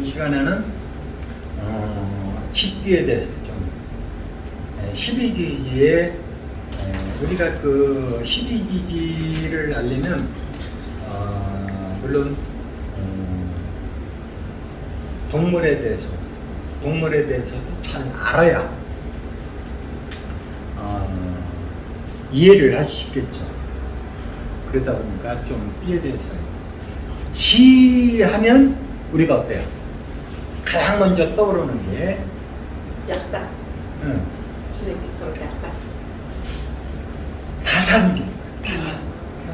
이 시간에는 어, 집기에 대해서 좀 에, 12지지의 에, 우리가 그 12지지를 알리면 어, 물론 음, 동물에 대해서 동물에 대해서도 잘 알아야 어, 이해를 할 수 있겠죠. 그러다 보니까 좀 띠에 대해서 지 하면 우리가 어때요? 가장 먼저 떠오르는 게 약다. 응, 지네기 저렇게 약다. 다산입니다.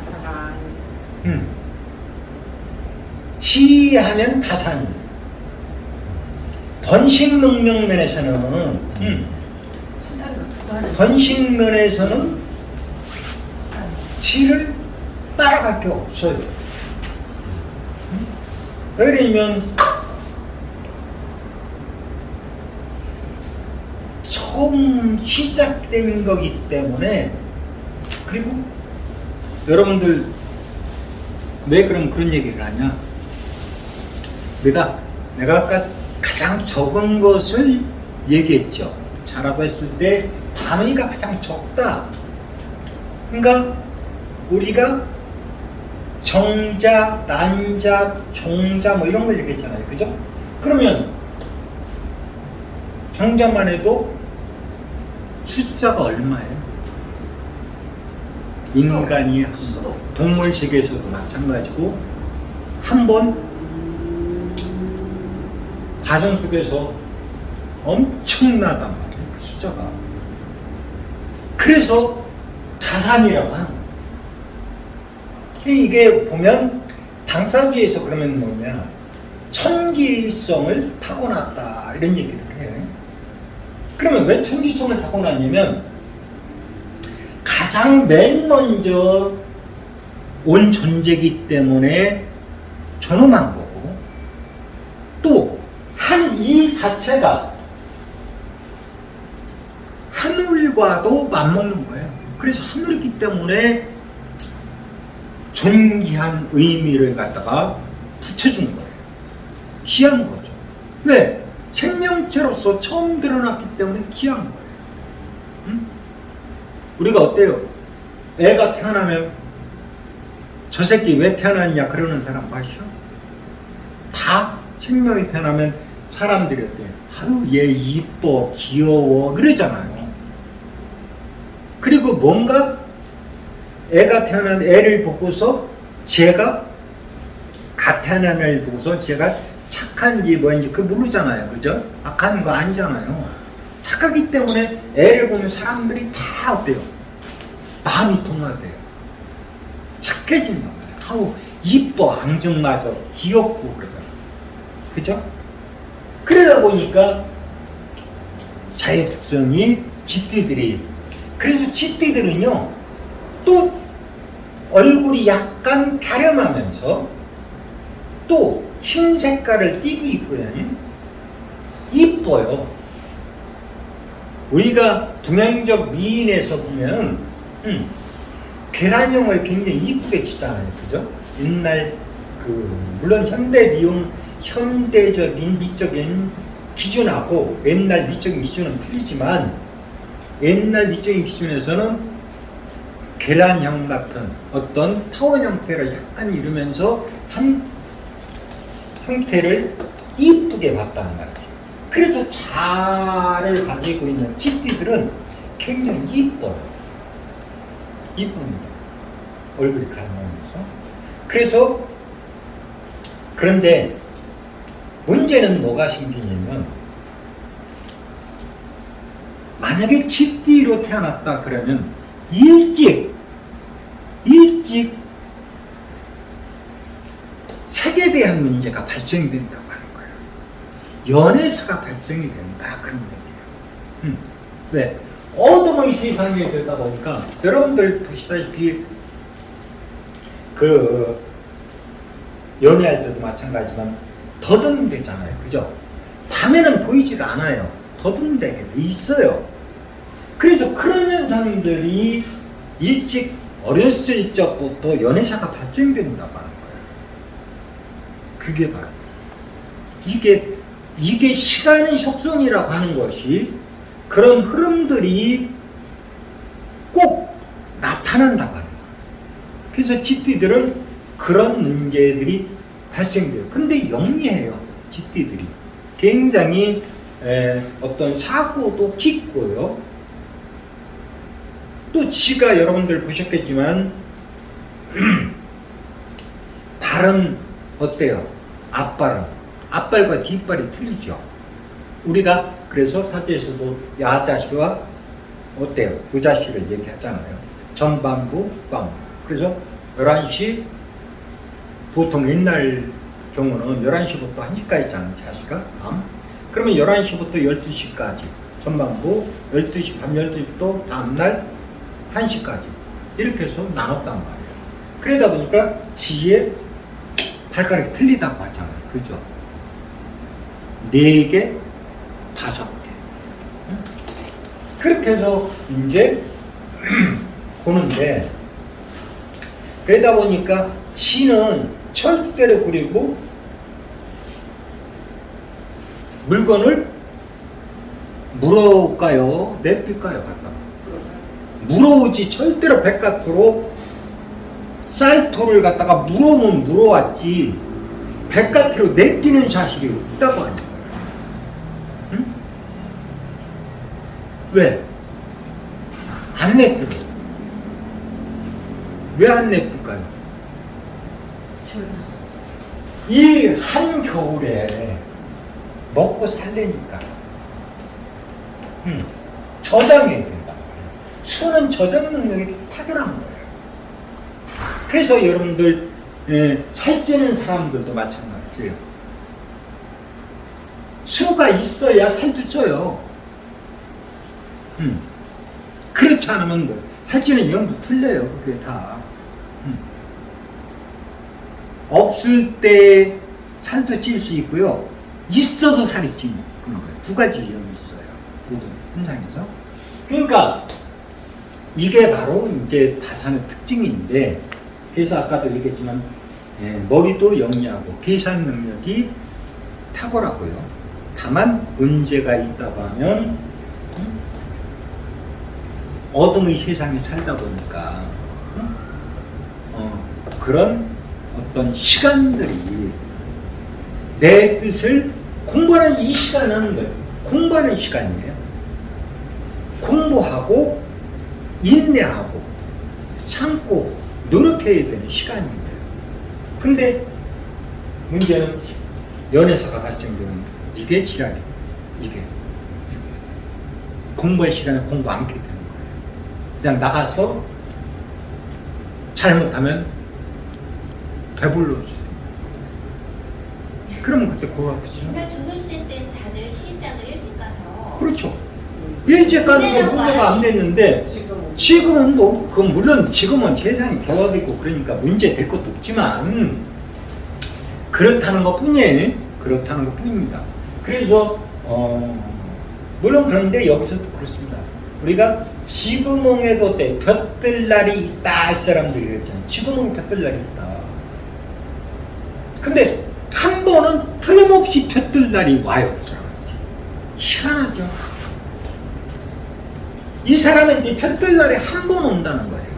가사가 응. 지하면 다산입니다. 번식 능력 면에서는 응, 번식 면에서는 지를 따라갈 게 없어요. 응? 왜냐면 처음 시작된 거기 때문에 그리고 여러분들 왜 그럼 그런 얘기를 하냐? 내가 내가 아까 가장 적은 것을 얘기했죠. 자라고 했을 때 단위가 가장 적다. 그러니까 우리가 정자, 난자, 종자 뭐 이런 걸 얘기했잖아요. 그죠? 그러면 정자만 해도 숫자가 얼마예요? 인간이 한 번, 수도. 동물 세계에서도 마찬가지고 한 번 가정 속에서 엄청나단 말이에요. 그 숫자가. 그래서 자산이라고 하는 거예요. 이게 보면 당사기에서 그러면 뭐냐 천기성을 타고났다 이런 얘기를. 그러면 왜 천기성을 타고났냐면 가장 맨 먼저 온 존재이기 때문에 존엄한 거고 또 한 이 자체가 하늘과도 맞먹는 거예요. 그래서 하늘이기 때문에 존귀한 의미를 갖다가 붙여준 거예요. 귀한 거죠. 왜? 생명체로서 처음 드러났기 때문에 귀한 거예요. 응? 우리가 어때요? 애가 태어나면 저 새끼 왜 태어났냐 그러는 사람 봤죠? 다 생명이 태어나면 사람들이 어때요? 하루 얘 이뻐 귀여워 그러잖아요. 그리고 뭔가 애가 태어난 애를 보고서 제가 갓 태어난 애를 보고서 제가 착한지 뭔지 그 모르잖아요. 그죠? 악한 거 아니잖아요. 착하기 때문에 애를 보면 사람들이 다 어때요? 마음이 통하대요. 착해진단 말이에요. 아우, 이뻐, 앙증맞아, 귀엽고 그러잖아. 그죠? 그러다 보니까 자의 특성이 쥐띠들이 그래서 쥐띠들은요 또 얼굴이 약간 갸름하면서 또 흰 색깔을 띠고 있고요. 이뻐요. 우리가 동양적 미인에서 보면 음, 계란형을 굉장히 이쁘게 치잖아요. 그죠? 옛날 그 물론 현대 미용 현대적인 미적인 기준하고 옛날 미적인 기준은 틀리지만 옛날 미적인 기준에서는 계란형 같은 어떤 타원 형태를 약간 이루면서 한 형태를 이쁘게 봤다는 말이에요. 그래서 자를 가지고 있는 치띠들은 굉장히 이뻐요. 이쁩니다. 얼굴이 가면서. 그래서 그런데 문제는 뭐가 생기냐면 만약에 치띠로 태어났다 그러면 일찍 일찍 문제가 발생된다고 하는 거예요. 연애사가 발생이 된다 그런 얘기예요. 음. 왜? 어둠의 세상에 되다 보니까 여러분들 보시다시피 그 연애할 때도 마찬가지지만 더듬대잖아요. 그죠? 밤에는 보이지가 않아요. 더듬대게 돼 있어요. 그래서 그런 현상들이 일찍 어렸을 적부터 연애사가 발생된다고 하는 거예요. 그게 바로 이게 이게 시간의 속성이라고 하는 것이 그런 흐름들이 꼭 나타난다고 하는 거예요. 그래서 집디들은 그런 문제들이 발생돼요. 근데 영리해요. 집디들이. 굉장히 에, 어떤 사고도 깊고요. 또 지가 여러분들 보셨겠지만 발은 어때요? 앞발은 앞발과 뒷발이 틀리죠. 우리가 그래서 사주에서도 야자시와 어때요? 부자시를 얘기하잖아요. 전반부, 후반부. 그래서 11시 보통 옛날 경우는 11시부터 1시까지잖아요. 자시가 암. 그러면 11시부터 12시까지 전반부, 12시, 밤 12시부터 다음날 1시까지 이렇게 해서 나눴단 말이에요. 그러다 보니까 지혜 발가락이 틀리다고 하잖아요. 그죠? 네 개, 다섯 개. 응? 그렇게 해서 이제 보는데 그러다 보니까 지는 철두대를 그리고 물건을 물어올까요? 갖다가 물어오지 절대로 백같으로 쌀토를 갖다가 물어오면 물어왔지 백같으로 내뛰는 사실이 없다고 하는 거예요. 응? 왜? 안 내뿜어. 왜안 내쁠까요? 이 한겨울에 먹고 살래니까 음, 저장해야 된다. 수는 저장 능력이 탁월한 거예요. 그래서 여러분들 예, 살찌는 사람들도 마찬가지예요. 수가 있어야 살도 쪄요. 음. 그렇지 않으면 뭐, 살찌는 영도 틀려요. 그게 다. 음. 없을 때 살도 찔 수 있고요. 있어도 살이 찌는 그런 거예요. 두 가지 위험이 있어요. 모든 현상에서. 그러니까 이게 바로 이제 다산의 특징인데 그래서 아까도 얘기했지만 예, 머리도 영리하고 계산 능력이 탁월하고요. 다만 문제가 있다고 하면 음, 어둠의 세상에 살다 보니까 음, 어, 그런 어떤 시간들이 내 뜻을 공부하는 이 시간은 뭐예요? 공부하는 시간이에요. 공부하고 인내하고 참고 노력해야 되는 시간인데요. 근데 문제는 연애사가 발생되는 이게 지랄이에요. 이게 공부할 시간에 공부 안 하게 되는 거예요. 그냥 나가서 잘못하면 배불러 있고. 그러면 그때 골 아프죠. 옛날 조선시대 때는 다들 시장을 일찍 가서 그렇죠. 일찍 가는 거 문제가 안 됐는데 지금 지금은 뭐, 그 물론 지금은 세상이 개화되고 그러니까 문제 될 것도 없지만 그렇다는 것 뿐이에요. 그렇다는 것 뿐입니다. 그래서, 어, 물론 그런데 여기서도 그렇습니다. 우리가 지구멍에도 때 볕들 날이 있다 이 사람들이 그랬잖아요. 지구멍에 볕들 날이 있다. 근데 한 번은 틀림없이 볕들 날이 와요. 그 사람한테. 희한하죠. 이 사람은 이제 볕들날에 한 번 온다는 거예요.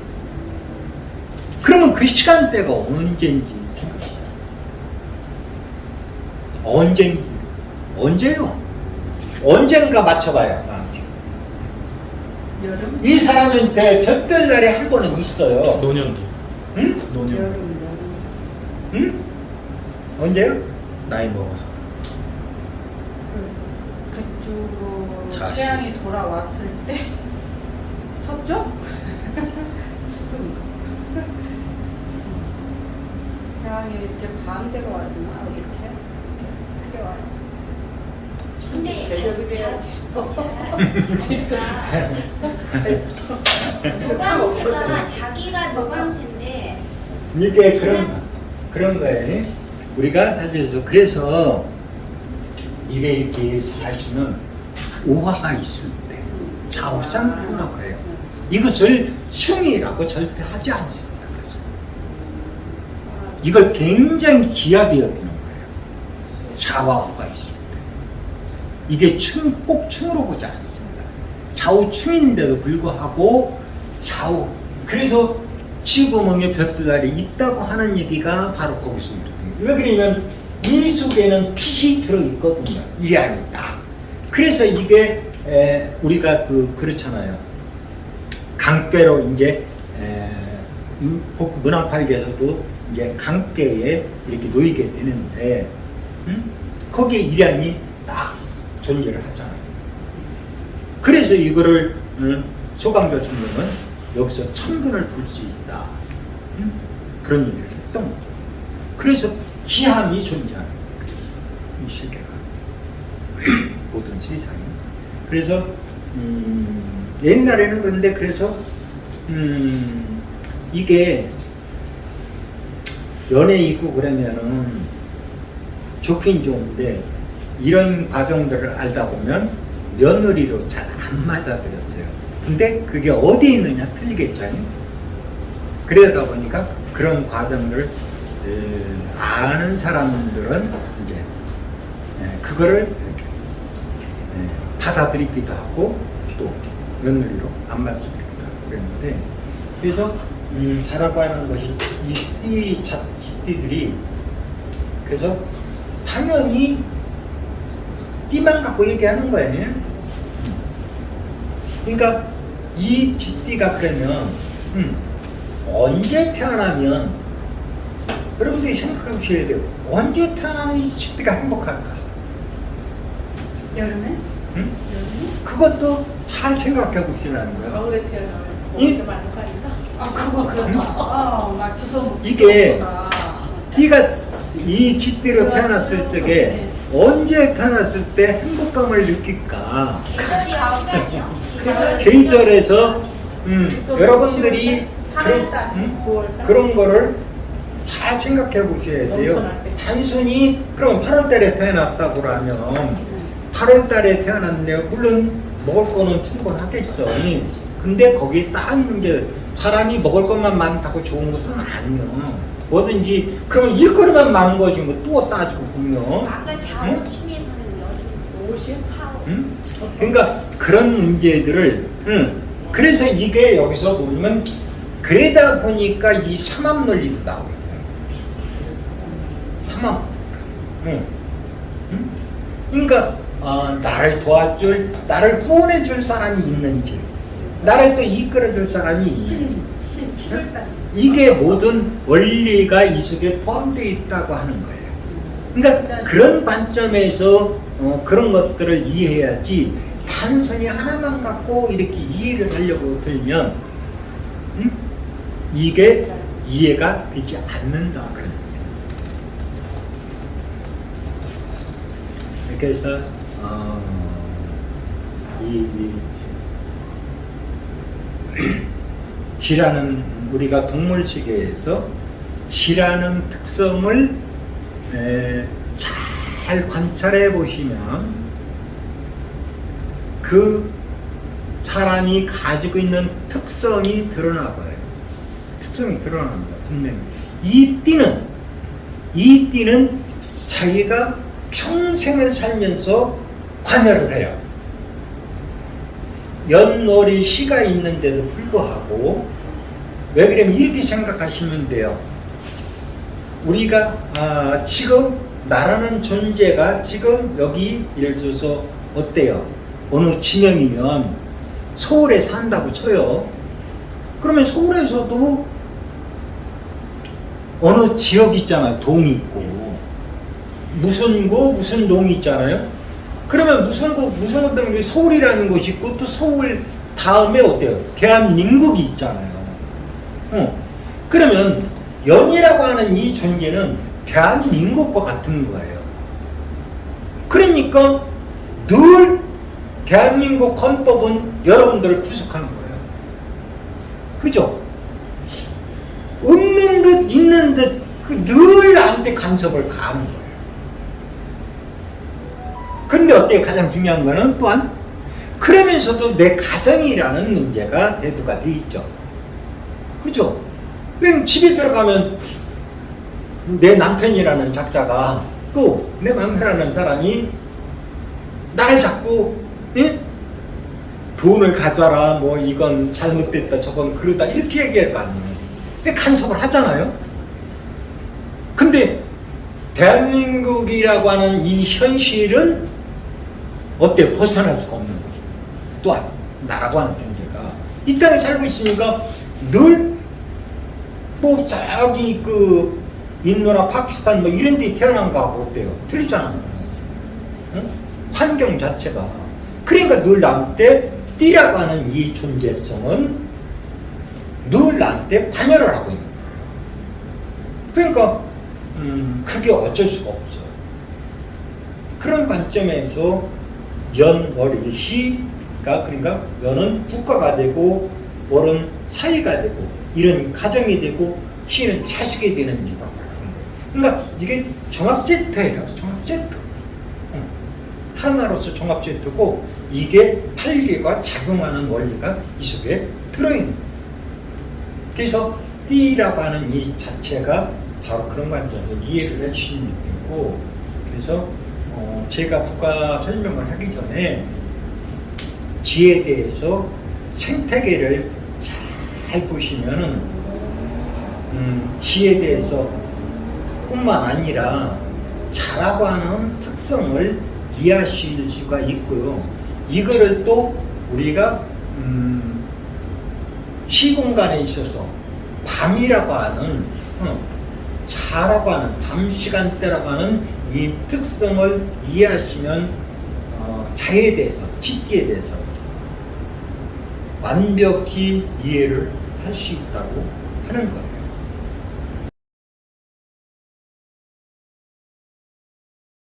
그러면 그 시간대가 언제인지 생각해요. 언제인지. 언제요? 언젠가 맞춰봐요. 여름 이 사람한테 볕들날이 한 번은 있어요. 노년기. 응? 노년. 여름 여름 응? 언제요? 나이 먹어서. 그 북쪽으로 자식. 태양이 돌아왔을 때 서쪽? 태양이 이렇게 반대가 와주나 이렇게 이렇게 크게 와요. 근데 대접이 돼야지. 노광세가 자기가 노광세인데 이게 그런 그런 거예요. 우리가 사실서 그래서 이게 이렇게 사실은 오화가 있을 때 좌우쌍표라고 그래요. 이것을 숭이라고 절대 하지 않습니다. 그래서 이걸 굉장히 귀하게 여기는 거예요. 좌와우가 있습니다. 이게 충, 꼭 충으로 보지 않습니다. 좌우충인데도 불구하고 좌우. 그래서 지구멍에 볕두달이 있다고 하는 얘기가 바로 거기서 이루어집니다. 왜 그러냐면 이 속에는 빛이 들어있거든요. 이 안이 딱. 그래서 이게 에, 우리가 그 그렇잖아요. 강대로 이제 문학팔계에서도 이제 강대에 이렇게 놓이게 되는데 음? 거기에 일양이 딱 존재를 하잖아요. 그래서 이거를 음, 소강교 선생은 여기서 천근을 볼 수 있다. 음? 그런 얘기를 했던 거죠. 그래서 기함이 존재하는 거예요. 이 세계가. 모든 세상이. 그래서 음, 옛날에는 그런데 그래서 음, 이게 연애 있고 그러면은 좋긴 좋은데 이런 과정들을 알다 보면 며느리로 잘 안 맞아들였어요. 근데 그게 어디에 있느냐 틀리겠죠. 그러다 보니까 그런 과정들을 에, 아는 사람들은 이제 예, 그거를 받아들이기도 하고 또 며느리로 안 하고 그랬는데 그래서 음, 자라고 하는 것이 이띠 자치띠들이 그래서 당연히 띠만 갖고 얘기하는 거예요. 그러니까 이 쥐띠가 그러면 음, 언제 태어나면 여러분들이 생각하셔야 돼요. 언제 태어나면 이 쥐띠가 행복할까? 여름에? 그것도 잘 생각해 보시라는 거예요. 겨울에 태어나면 이-? 아 그거 그거. 아 이게 추서보다. 띠가 이 쥐띠로 태어났을 적에 언제 태어났을 때 행복감을 느낄까? 계절이요 시간이요? 계절. 계절에서 음, 여러분들이 그런, 8월달. 음? 9월달. 그런 거를 잘 생각해 보셔야 돼요. 단순히 그럼 8월 달에 태어났다고 하면 8월 달에 태어났는데 물론 먹을 거는 충분하겠죠. 근데 거기에 다른 문제 사람이 먹을 것만 많다고 좋은 것은 아니요. 뭐든지 그러면 일거리만 많은 거지 뭐 또 따지고 보면 아까 자오춤에서는 여름 옷이 카오 응? 그러니까 그런 문제들을 응. 그래서 이게 여기서 보면 그러다 보니까 이 삼합 논리도 나오게 거죠. 삼합. 응. 응? 그러니까 어, 나를 도와줄, 나를 후원해 줄 사람이 있는지, 나를 또 이끌어 줄 사람이 있는지. 신, 신, 7월달. 이게 모든 원리가 이 속에 포함되어 있다고 하는 거예요. 그러니까 그런 관점에서 어, 그런 것들을 이해해야지 단순히 하나만 갖고 이렇게 이해를 하려고 들면 음? 이게 이해가 되지 않는다 그런 거예요. 그래서 어, 이, 이 지라는 우리가 동물 세계에서 지라는 특성을 에, 잘 관찰해 보시면 그 사람이 가지고 있는 특성이 드러나 봐요. 특성이 드러납니다. 분명히. 이 띠는 이 띠는 자기가 평생을 살면서 관여를 해요. 연월이 시가 있는데도 불구하고 왜 그러면 이렇게 생각하시면 돼요. 우리가 아, 지금 나라는 존재가 지금 여기 예를 들어서 어때요? 어느 지명이면 서울에 산다고 쳐요. 그러면 서울에서도 어느 지역 있잖아요. 동이 있고 무슨 구 무슨 동이 있잖아요. 그러면 무슨 구 무슨 구 때문에 서울이라는 곳이 있고 또 서울 다음에 어때요? 대한민국이 있잖아요. 어. 그러면 연이라고 하는 이 존재는 대한민국과 같은 거예요. 그러니까 늘 대한민국 헌법은 여러분들을 구속하는 거예요. 그죠? 없는 듯 있는 듯늘 나한테 간섭을 가하는 거예요. 근데 어때요? 가장 중요한 거는 또한 그러면서도 내 가정이라는 문제가 대두가 돼 있죠. 그죠? 왜 집에 들어가면 내 남편이라는 작자가 또내 마음이라는 사람이 나를 자꾸 예? 돈을 가져라 뭐 이건 잘못됐다 저건 그러다 이렇게 얘기할 거 아니에요. 간섭을 하잖아요. 근데 대한민국이라고 하는 이 현실은 어때 벗어날 수가 없는 거죠. 또한 나라고 하는 존재가 이 땅에 살고 있으니까 늘 뭐 저기 그 인도나 파키스탄 뭐 이런 데 태어난 거하고 어때요? 틀리잖아요. 응? 환경 자체가 그러니까 늘 나한테 띠라고 하는 이 존재성은 늘 나한테 관여를 하고 있는 거예요. 그러니까 음, 그게 어쩔 수가 없어요. 그런 관점에서 연월일시가 그러니까 연은 국가가 되고 월은 사회가 되고 이런 가정이 되고 시는 자식이 되는 거예요. 그러니까 이게 종합제트예요. 종합제트. 응. 하나로서 종합제트고 이게 팔개가 작용하는 원리가 이 속에 들어있는. 그래서 띠라고 하는 이 자체가 바로 그런 관점에서 이해를 해주시면 되고 그래서 어 제가 국가 설명을 하기 전에 지에 대해서 생태계를 잘 보시면은 음, 지에 대해서 뿐만 아니라 자라고 하는 특성을 이해하실 수가 있고요. 이거를 또 우리가 음, 시공간에 있어서 밤이라고 하는 어, 자라고 하는 밤 시간대라고 하는 이 특성을 이해하시면 어, 자에 대해서 집기에 대해서 완벽히 이해를 할 수 있다고 하는 거예요.